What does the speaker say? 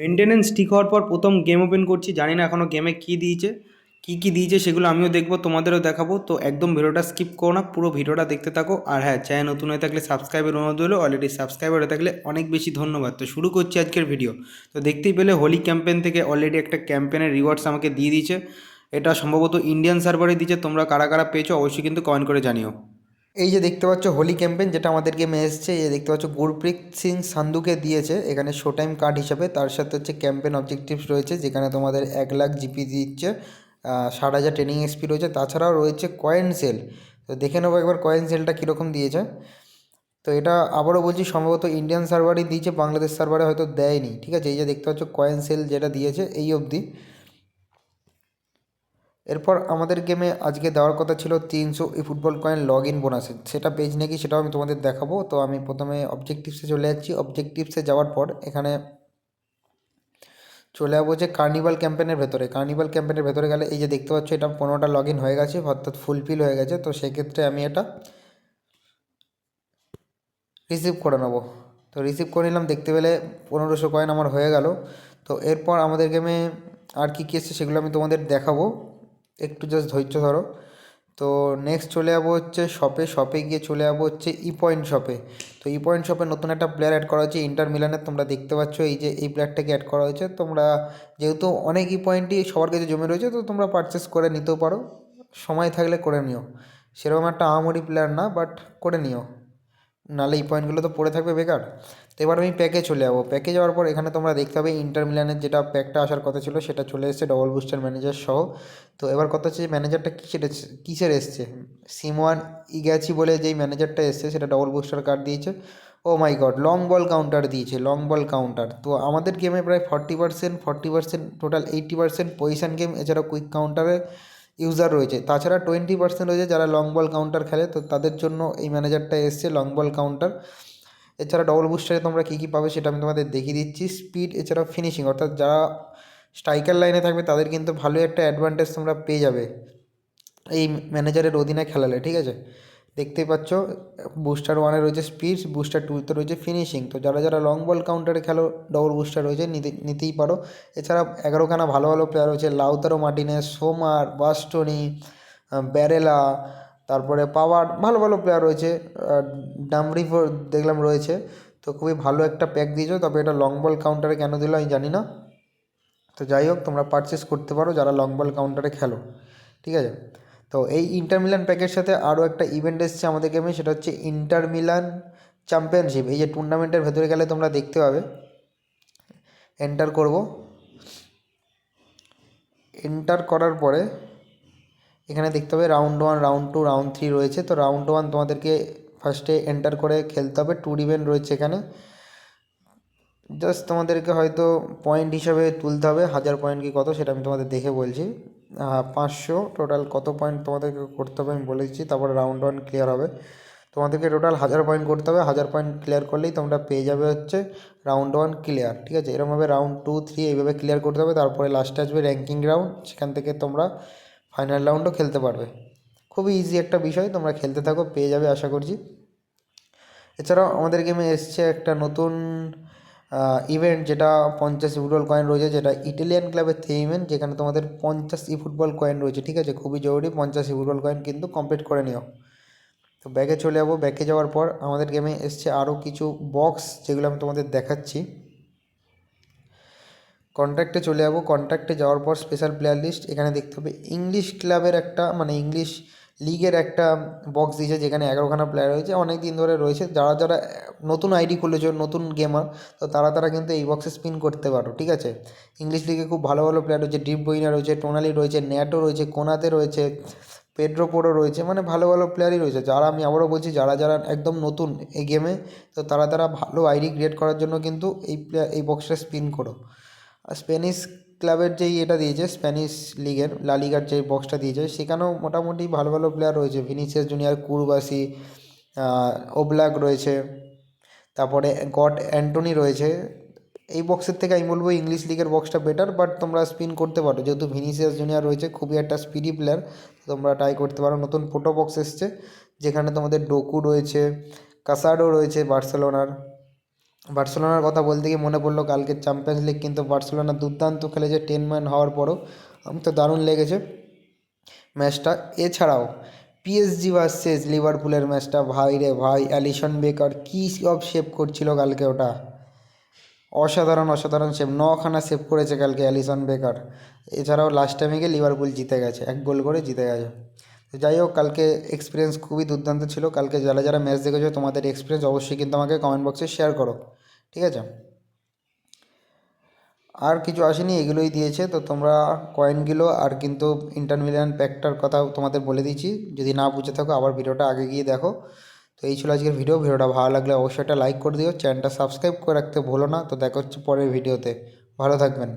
Maintenance ঠিক হওয়ার পর প্রথম গেম ওপেন করছি। জানি না এখনও গেমে কী দিয়েছে, কী কী দিয়েছে সেগুলো আমিও দেখব, তোমাদেরও দেখাবো। তো একদম ভিডিওটা স্কিপ করো না, পুরো ভিডিওটা দেখতে থাকো। আর হ্যাঁ চ্যানেল নতুন হয়ে থাকলে সাবস্ক্রাইবের অনুরোধ হলো অলরেডি সাবস্ক্রাইবার হয়ে থাকলে অনেক বেশি ধন্যবাদ। তো শুরু করছি আজকের ভিডিও তো দেখতেই পেলে হোলি ক্যাম্পেন থেকে অলরেডি একটা ক্যাম্পেনের রিওয়ার্ডস আমাকে দিয়ে দিয়েছে। এটা সম্ভবত ইন্ডিয়ান সার্ভারে দিয়েছে। তোমরা কারা কারা পেয়েছ অবশ্যই কিন্তু কমেন্ট করে জানিও। এই যে দেখতে পাচ্ছ হোলি ক্যাম্পেন যেটা আমাদের গেমে এসছে, এই দেখতে পাচ্ছ গুরপ্রীত সিং সান্ধুকে দিয়েছে। এখানে শো টাইম কার্ড হিসাবে। তার সাথে হচ্ছে ক্যাম্পেন অবজেক্টিভস রয়েছে, যেখানে তোমাদের এক লাখ জিপি দিচ্ছে ষাট হাজার ট্রেনিং এক্সপি রয়েছে। তাছাড়াও রয়েছে কয়েন সেল তো দেখে নেব একবার কয়েন সেলটা কীরকম দিয়েছে। তো এটা আবারও বলছি, সম্ভবত ইন্ডিয়ান সার্ভারই দিয়েছে, বাংলাদেশ সার্ভারে হয়তো দেয়নি। ঠিক আছে, এই যে দেখতে পাচ্ছ কয়েন সেল যেটা দিয়েছে, এই অবধি। এরপর আমাদের গেমে আজকে দেওয়ার কথা ছিল তিনশো e football coin log in বোনাসে সেটা পেজ নাকি সেটাও আমি তোমাদের দেখাবো। তো আমি প্রথমে অবজেক্টিভসে চলে যাচ্ছি। অবজেক্টিভসে যাওয়ার পর এখানে চলে যাব যে কার্নিভাল ক্যাম্পেনের ভেতরে। কার্নিভাল ক্যাম্পেনের ভেতরে গেলে এই যে দেখতে পাচ্ছ এটা পনেরোটা লগ ইন হয়ে গেছে, অর্থাৎ ফুলফিল হয়ে গেছে। তো সেক্ষেত্রে আমি এটা রিসিভ করে নেব। তো রিসিভ করে নিলাম। দেখতে পেলে পনেরোশো কয়েন আমার হয়ে গেল। তো এরপর আমাদের গেমে আর কী কী এসছে সেগুলো আমি তোমাদের দেখাবো। একটু জাস্ট ধৈর্য ধরো। তো নেক্সট চলে যাব হচ্ছে শপে শপে গিয়ে চলে যাব হচ্ছে ই পয়েন্ট শপে তো ই পয়েন্ট শপে নতুন একটা প্লেয়ার অ্যাড করা হয়েছে। ইন্টার মিলানের তোমরা দেখতে পাচ্ছ, এই যে এই প্লেয়ারটাকে অ্যাড করা হয়েছে। তোমরা যেহেতু অনেক ই পয়েন্টই সবার কাছে জমে রয়েছে, তো তোমরা পারচেস করে নিতেও পারো। সময় থাকলে করে নিও। সেরকম একটা আহামরি প্লেয়ার না বাট করে নিও। নাহলে এই পয়েন্টগুলো তো পড়ে থাকবে বেকার। তো এবার আমি প্যাকে চলে যাব। প্যাকে যাওয়ার পর এখানে তোমরা দেখতে পাবে ইন্টার মিলানের যেটা প্যাকটা আসার কথা ছিল, সেটা চলে এসেছে ডবল বুস্টার ম্যানেজার সহ। তো এবার কথা হচ্ছে ম্যানেজারটা কিসের কিসের এসছে? সিমওয়ান ইগ্যাচি বলে যেই ম্যানেজারটা এসছে, সেটা ডবল বুস্টার কার্ড দিয়েছে। ও my god long ball counter দিয়েছে লং বল কাউন্টার তো আমাদের গেমে প্রায় forty percent forty percent total eighty percent position game এছাড়া কুইক কাউন্টারে ইউজার রয়েছে। তাছাড়া টোয়েন্টি পার্সেন্ট রয়েছে যারা লং বল কাউন্টার খেলে, তো তাদের জন্য এই ম্যানেজারটা এসছে লং বল কাউন্টার এছাড়া ডবল বুস্টারে তোমরা কী কী পাবে সেটা আমি তোমাদের দেখিয়ে দিচ্ছি। স্পিড এছাড়া ফিনিশিং অর্থাৎ যারা স্ট্রাইকার লাইনে থাকবে, তাদের কিন্তু ভালো একটা অ্যাডভান্টেজ তোমরা পেয়ে যাবে এই ম্যানেজারের অধীনে খেলালে, ঠিক আছে? দেখতেই পাচ্ছ বুস্টার ওয়ানে রয়েছে স্পিড বুস্টার টুতে রয়েছে ফিনিশিং তো যারা যারা লং বল কাউন্টারে খেলো ডবল বুস্টার রয়েছে, নিতে, নিতেই পারো। এছাড়া এগারোখানা ভালো ভালো প্লেয়ার রয়েছে, লাউতারো মার্টিনেস, সোমার, বাস্টনি ব্যারেলা, তারপরে পাওয়ার, ভালো ভালো প্লেয়ার রয়েছে ডামরি দেখলাম রয়েছে। তো খুবই ভালো একটা প্যাক দিয়েছ, তবে এটা লং বল কাউন্টারে কেন দিল আমি জানি না। তো যাই হোক, তোমরা পারচেস করতে পারো যারা লং বল কাউন্টারে খেলো। ঠিক আছে? তো এই ইন্টার মিলান প্যাকের সাথে আরও একটা ইভেন্ট এসছে আমাদের গেমে সেটা হচ্ছে ইন্টার মিলান চ্যাম্পিয়নশিপ এই যে টুর্নামেন্টের ভেতরে গেলে তোমরা দেখতে পাবে। এন্টার করব। এন্টার করার পরে এখানে দেখতে হবে round one round two round three রয়েছে। তো রাউন্ড ওয়ান তোমাদেরকে ফার্স্টে এন্টার করে খেলতে হবে। ট্যুর ইভেন্ট রয়েছে এখানে। জাস্ট তোমাদেরকে হয়তো পয়েন্ট হিসাবে তুলতে হবে। হাজার পয়েন্ট কি কত সেটা আমি তোমাদের দেখে বলছি। পাঁচশো টোটাল কত পয়েন্ট তোমাদেরকে করতে হবে আমি বলে দিচ্ছি তারপরে রাউন্ড ওয়ান ক্লিয়ার হবে। তোমাদেরকে টোটাল হাজার পয়েন্ট করতে হবে, হাজার পয়েন্ট ক্লিয়ার করলেই তোমরা পেয়ে যাবে হচ্ছে রাউন্ড ওয়ান ক্লিয়ার ঠিক আছে? এরকমভাবে রাউন্ড টু থ্রি এইভাবে ক্লিয়ার করতে হবে, তারপরে লাস্টে আসবে র্যাঙ্কিং রাউন্ড সেখান থেকে তোমরা ফাইনাল রাউন্ডও খেলতে পারবে। খুবই ইজি একটা বিষয়, তোমরা খেলতে থাকো, পেয়ে যাবে, আশা করছি। এছাড়াও আমাদের গেমে এসছে একটা নতুন ইভেন্ট যেটা পঞ্চাশ ফুটবল কয়েন রয়েছে, যেটা ইটালিয়ান ক্লাবের থ্রি ইভেন্ট যেখানে তোমাদের পঞ্চাশ ই ফুটবল কয়েন রয়েছে, ঠিক আছে? খুবই জরুরি, পঞ্চাশ ই ফুটবল কয়েন কিন্তু কমপ্লিট করে নিও। তো ব্যাগে চলে যাব ব্যাগে যাওয়ার পর আমাদের গেমে এসছে আরও কিছু বক্স যেগুলো আমি তোমাদের দেখাচ্ছি। কন্ট্যাক্টে চলে যাব কন্ট্যাক্টে যাওয়ার পর স্পেশাল প্লেয়ার লিস্ট এখানে দেখতে হবে ইংলিশ ক্লাবের একটা মানে ইংলিশ লিগের একটা বক্স দিয়েছে যেখানে এগারোখানা প্লেয়ার রয়েছে। অনেক দিন ধরে রয়েছে। যারা যারা নতুন আইডি খুলেছে, নতুন গেমার তো তারা তারা কিন্তু এই বক্সে স্পিন করতে পারো, ঠিক আছে? ইংলিশ লিগে খুব ভালো ভালো প্লেয়ার রয়েছে। ডিপ বইনা রয়েছে টোনালি রয়েছে ন্যাটো রয়েছে কোনাতে রয়েছে পেড্রো পোডো রয়েছে মানে ভালো ভালো প্লেয়ারই রয়েছে। যারা, আমি আবারও বলছি, যারা যারা একদম নতুন এই গেমে তো তারা তারা ভালো আইডি ক্রিয়েট করার জন্য কিন্তু এই প্লেয়ার এই বক্সটা স্পিন করো। আর স্প্যানিশ ক্লাবের যেই এটা দিয়েছে, স্প্যানিশ লিগের, লা লিগার যে বক্সটা দিয়েছে, সেখানেও মোটামুটি ভালো ভালো প্লেয়ার রয়েছে। ভিনিসিয়াস জুনিয়র, কুরবাসি ওবলাক রয়েছে, তারপরে গড অ্যান্টনি রয়েছে। এই বক্সের থেকে আমি বলব ইংলিশ লিগের বক্সটা বেটার বাট তোমরা স্পিন করতে পারো। যেহেতু ভিনিসিয়াস জুনিয়র রয়েছে, খুবই একটা স্পিডি প্লেয়ার তোমরা ট্রাই করতে পারো। নতুন ফোটো বক্স এসছে, যেখানে তোমাদের ডোকু রয়েছে কাসাডো রয়েছে, বার্সেলোনার। বার্সেলোনার কথা বলতে গিয়ে মনে পড়ল কালকে চ্যাম্পিয়ন্স লিগ কিন্তু বার্সেলোনা দুর্দান্ত খেলেছে টেন ম্যান হওয়ার পরও। আমি তো দারুণ লেগেছে ম্যাচটা। এছাড়াও পিএসজি ভার্সেস লিভারপুলের ম্যাচটা। ভাই রে ভাই অ্যালিসন বেকার কী সব সেভ করছিল কালকে ওটা? অসাধারণ অসাধারণ সেভ নখানা সেভ করেছে কালকে অ্যালিসন বেকার এছাড়াও লাস্ট টাইমে গিয়ে লিভারপুল জিতে গেছে, এক গোল করে জিতে গেছে। তো যাই হোক, কালকে এক্সপিরিয়েন্স খুবই দুর্দান্ত ছিল। কালকে যারা যারা ম্যাচ দেখেছ, তোমাদের এক্সপিরিয়েন্স অবশ্যই কিন্তু আমাকে কমেন্ট বক্সে শেয়ার করো। ঠিক আছে? আর কিছু আসেনি, এগুলোই দিয়েছে। তো তোমরা কয়েনগুলো আর কিন্তু ইন্টারমিডিয়ান প্যাকটার কথা তোমাদের বলে দিচ্ছি যদি না বুঝে থাকো, আবার ভিডিওটা আগে গিয়ে দেখো। তো এই ছিল আজকের ভিডিও ভিডিওটা ভালো লাগলে অবশ্যই একটা লাইক করে দিও। চ্যানেলটা সাবস্ক্রাইব করে রাখতে ভুলো না। তো দেখা হচ্ছে পরের ভিডিওতে ভালো থাকবেন।